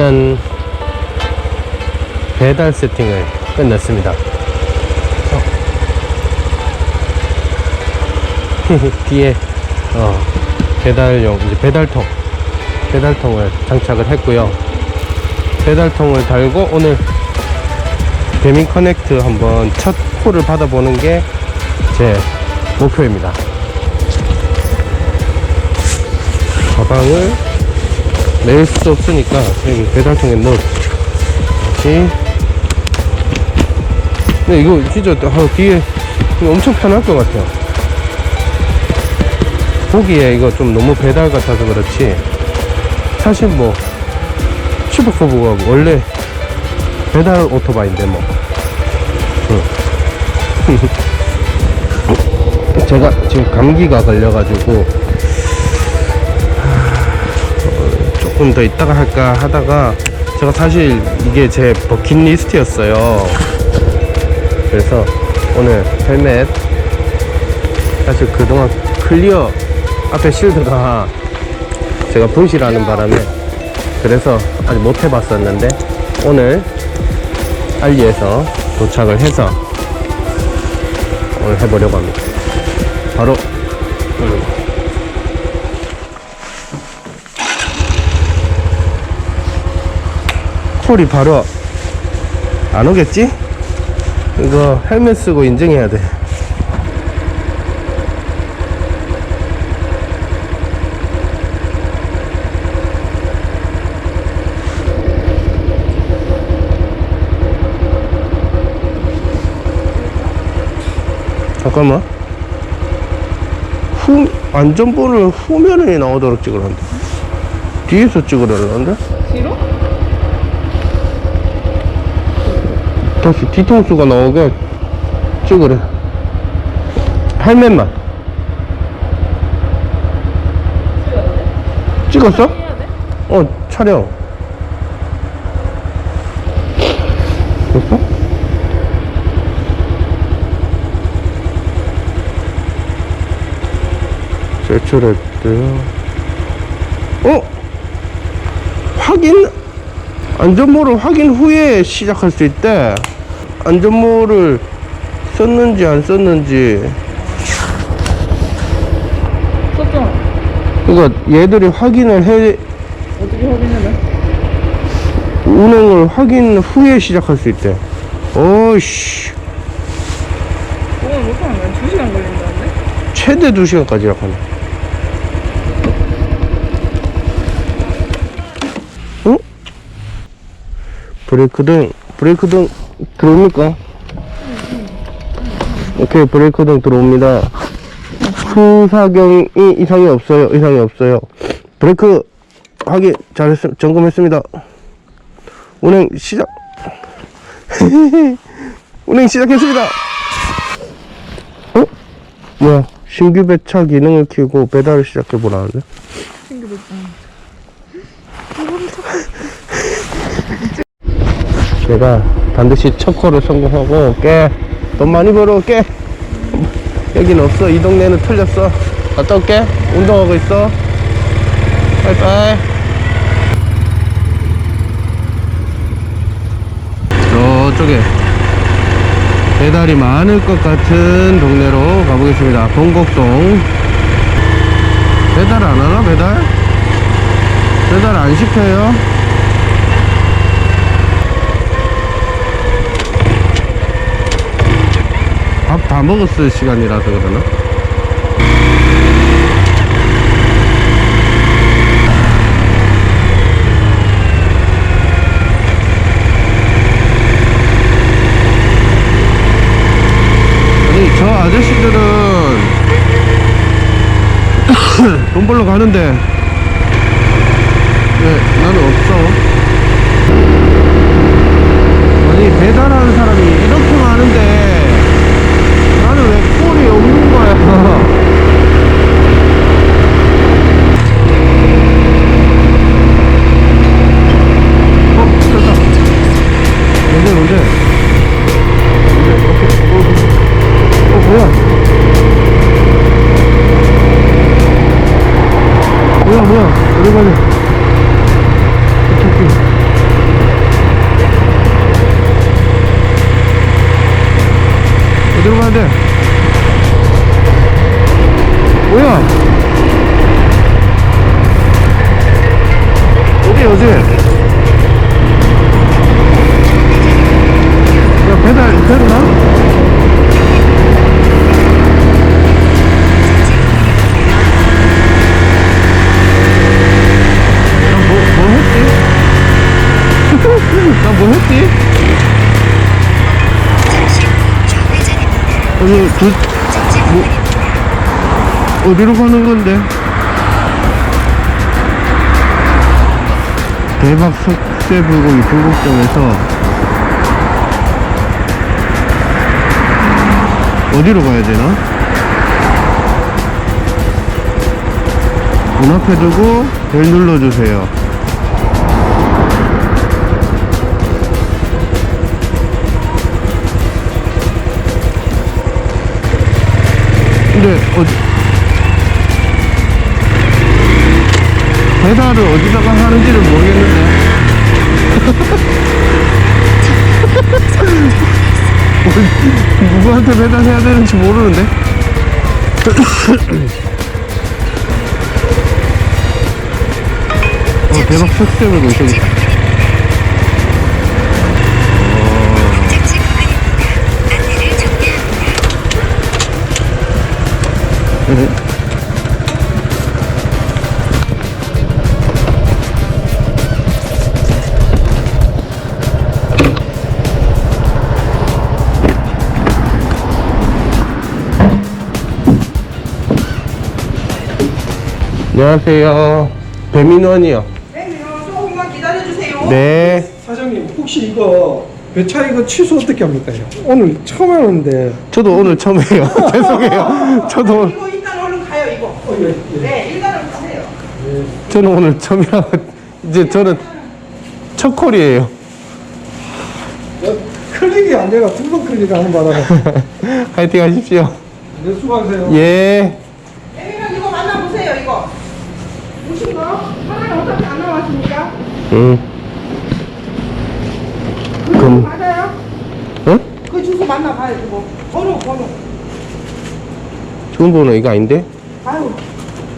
짠 배달 세팅을 끝냈습니다 어. 뒤에 어, 배달용 이제 배달통 배달통을 장착을 했고요 배달통을 달고 오늘 배민 커넥트 한번 첫 콜을 받아보는 게 제 목표입니다 가방을 매일 수 없으니까 여기 배달통에 넣어. 다시 근데 이거 진짜 아, 뒤에 엄청 편할 것 같아요. 보기에 이거 좀 너무 배달 같아서 그렇지. 사실 뭐 슈퍼커브가 원래 배달 오토바이인데 뭐. 응. 제가 지금 감기가 걸려가지고 조금 더 있다가 할까 하다가 제가 사실 이게 제 버킷리스트였어요 그래서 오늘 헬멧 사실 그동안 클리어 앞에 실드가 제가 분실하는 바람에 그래서 아직 못 해봤었는데 오늘 알리에서 도착을 해서 오늘 해보려고 합니다 바로 음. 콜이 바로 안 오겠지? 이거 헬멧 쓰고 인증해야 돼 잠깐만 후 안전번호를 후면에 나오도록 찍으라는데 뒤에서 찍으라는데 뒤로? 다시 뒤통수가 나오게 찍으래 헬멧만 찍었어? 어 촬영 됐어? 제출했대요 어? 확인 안전모를 확인 후에 시작할 수 있대 안전모를 썼는지 안 썼는지 썼잖아. 그러니까 얘들이 확인을 해 어떻게 확인해? 운행을 확인 후에 시작할 수 있대 어이씨 오늘 못하면 2시간 걸린다는데? 최대 2시간까지라고 하네 브레이크 등 브레이크 등 들어옵니까? 오케이 브레이크 등 들어옵니다. 후사경이 이상이 없어요 이상이 없어요. 브레이크 확인 잘했 점검했습니다. 운행 시작. 운행 시작했습니다. 어? 뭐야 신규 배차 기능을 켜고 배달을 시작해 보라는데 생겨봤잖아. 제가 반드시 첫 콜을 성공하고 깨돈 많이 벌어 깨. 여긴 없어. 이 동네는 틀렸어. 갔다 올게. 운동하고 있어. 빠이빠이. 저쪽에 배달이 많을 것 같은 동네로 가보겠습니다. 동곡동. 배달 안 하나 배달? 배달 안 시켜요? 다 먹었을 시간이라서 그러나? 아니 저 아저씨들은 돈 벌러 가는데 왜 나는 없어 어디, 두, 뭐, 어디로 가는 건데? 대박 석쇠 불고기 불국점에서 어디로 가야 되나? 문 앞에 두고 벨 눌러주세요. 근데 어디? 배달을 어디다가 하는지를 모르겠는데. 뭐, 누구한테 배달해야 되는지 모르는데. 어 대박 저기 목적 안녕하세요. 배민원이요. 네, 조금만 기다려주세요. 네. 사장님 혹시 이거 배차 이거 취소 어떻게 합니까? 오늘 처음 하는데. 저도 오늘 처음 해요. 죄송해요. 저도 오늘- 이거 일단 얼른 가요, 이거. 어, 예. 네, 일단은 가세요. 저는 오늘 처음이라 이제 저는 첫 콜이에요 어, 클릭이 안 돼가 두번 클릭 하는 바람에 화이팅 하십시오 네, 수고하세요. 예 애미랑 이거 만나보세요, 이거. 오신 거? 하나는 어차피 안 나왔으니까. 응. 그럼 맞아요? 응? 그 주소 만나봐요, 그거. 번호, 번호. 좋은 번호 이거 아닌데? 아유,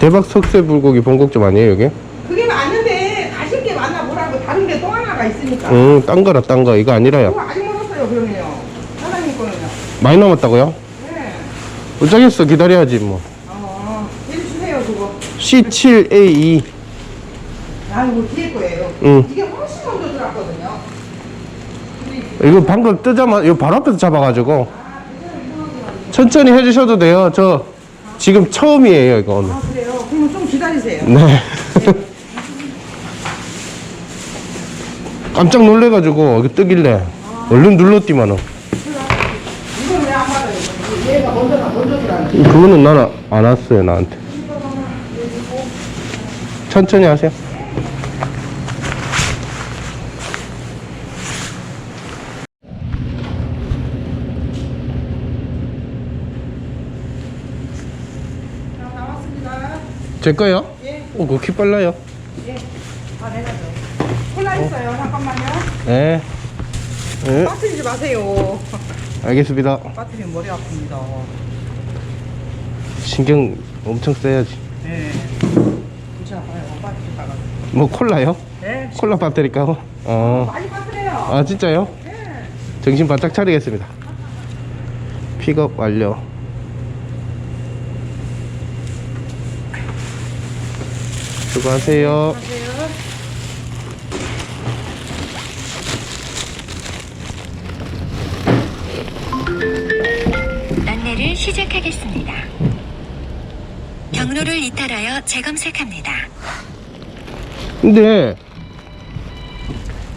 대박 석쇠 불고기 본국점 아니에요 여기? 그게 맞는데 가실 게 만나보라고 다른 게 또 하나가 있으니까. 응, 딴 거라 딴 거 이거 아니라요. 그거 아직 멀었어요, 그러면요. 사장님 거는요. 많이 남았다고요? 네. 어쩌겠어 기다려야지 뭐. 어, 일 주세요, 그거. C7A2 아이고, 뒤에 거예요. 응. 이게 훨씬 먼저 들어왔거든요. 이거 방금 뜨자마자 이거 바로 앞에서 잡아가지고 천천히 해주셔도 돼요. 저 지금 처음이에요 이거 오늘. 아, 그래요? 그러면 좀 기다리세요. 네. 깜짝 놀래가지고 이거 뜨길래 얼른 눌렀디만은. 이건 왜 안 받아요? 얘가 먼저 나 먼저 들어가는. 그거는 나는 안 왔어요 나한테. 천천히 하세요. 자, 나왔습니다. 제 거요? 예, 오, 그렇게 빨라요? 예. 다 내가죠. 콜라 있어요. 잠깐만요. 네. 네. 빠뜨리지 마세요. 알겠습니다. 빠뜨리면 머리 아픕니다. 신경 엄청 써야지. 네. 그렇지 않아요. 빠뜨리다가. 뭐 콜라요? 네. 콜라 빠뜨릴까요? 어. 많이 빠뜨려요. 아 진짜요? 네. 정신 바짝 차리겠습니다. 픽업 완료. 수고하세요. 하세요. 안내를 시작하겠습니다. 경로를 이탈하여 재검색합니다. 근데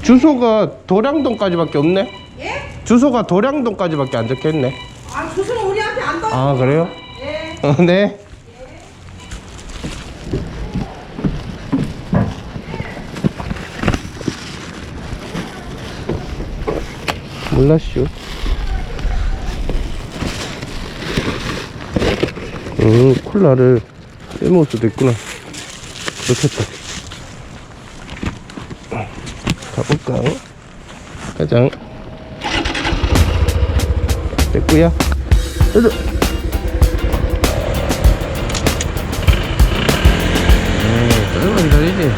주소가 도량동까지밖에 없네. 예? 주소가 도량동까지밖에 안 적혀있네. 아, 주소는 우리한테 안 떠. 아 그래요? 예. 어, 네. 몰랐슈. 음, 콜라를 빼먹을 수도 있구나. 그렇겠다. 가볼까? 가장. 됐구야. 으르. 조금만 기다리지.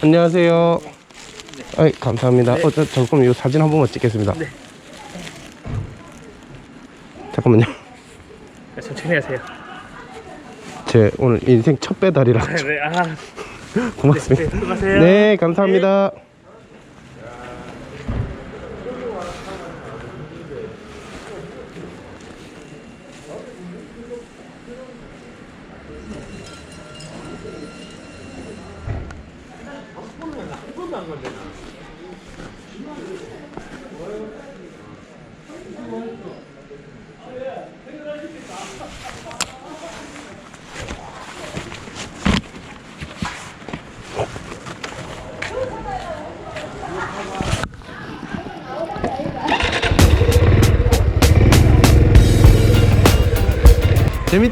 안녕하세요. 아이, 감사합니다. 어, 저, 잠깐만, 이 사진 한 번만 찍겠습니다. 잠깐만요. 천천히 하세요. 제 오늘 인생 첫 배달이라 네, 아, 고맙습니다. 수고하세요. 네, 감사합니다.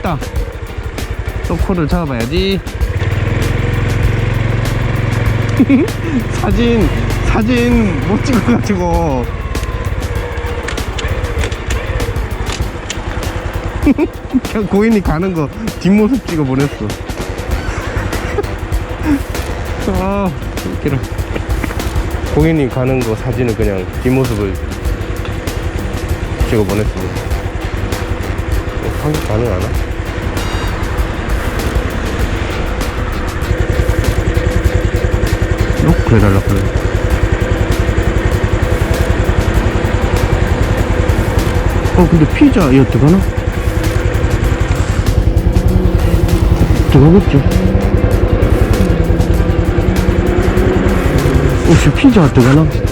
재밌다. 또 코를 잡아봐야지. 사진, 사진 못 찍어가지고. 그냥 고인이 가는 거 뒷모습 찍어 보냈어. 아, 웃기라. 고인이 가는 거 사진을 그냥 뒷모습을 찍어 보냈습니다. 한국 가능하나? 놓고 해달라 그래 어 근데 피자 이 어떡하나? 어떡하겠지? 혹시 피자 어떡하나?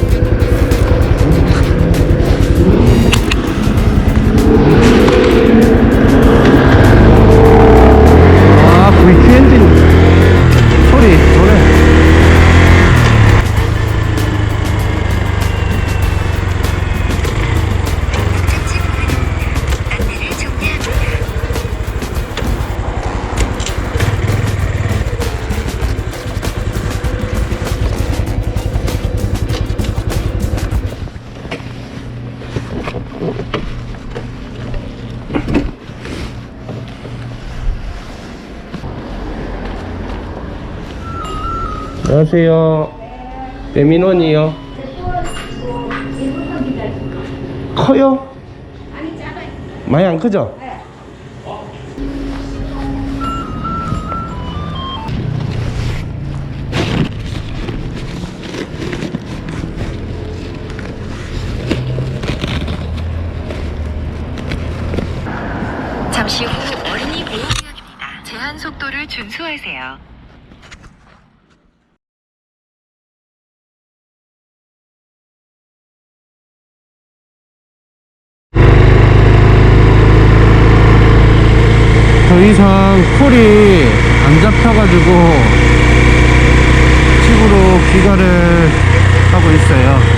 안녕하세요. 배민원이요. 커요? 많이 안 크죠? 잠시 후 어린이 보호구역입니다. 제한 속도를 준수하세요. 이상 콜이 안 잡혀가지고 집으로 귀가를 하고 있어요.